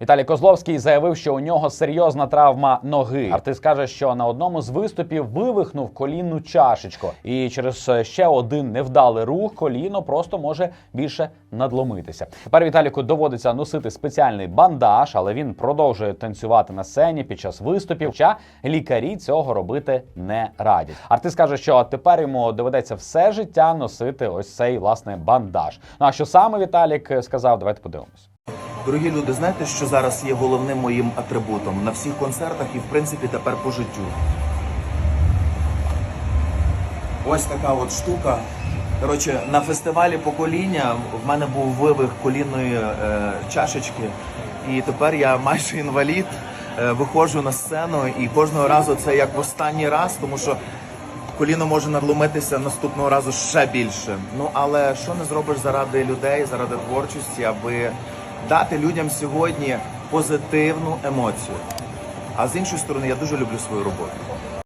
Віталій Козловський заявив, що у нього серйозна травма ноги. Артист каже, що на одному з виступів вивихнув колінну чашечку, і через е, ще один невдалий рух коліно просто може більше надломитися. Тепер Віталіку доводиться носити спеціальний бандаж, але він продовжує танцювати на сцені під час виступів. Хоча лікарі цього робити не радять. Артист каже, що тепер йому доведеться все життя носити ось цей власне бандаж. Ну а що саме Віталік е, сказав? Давайте подивимось. Дорогі люди, знаєте, що зараз є головним моїм атрибутом на всіх концертах і в принципі тепер по життю. Ось така от штука. Коротше, на фестивалі покоління в мене був вивих колінної е, чашечки, і тепер я майже інвалід. Е, виходжу на сцену, і кожного разу це як в останній раз, тому що коліно може надломитися наступного разу ще більше. Ну але що не зробиш заради людей, заради творчості, аби дати людям сьогодні позитивну емоцію. А з іншої сторони, я дуже люблю свою роботу.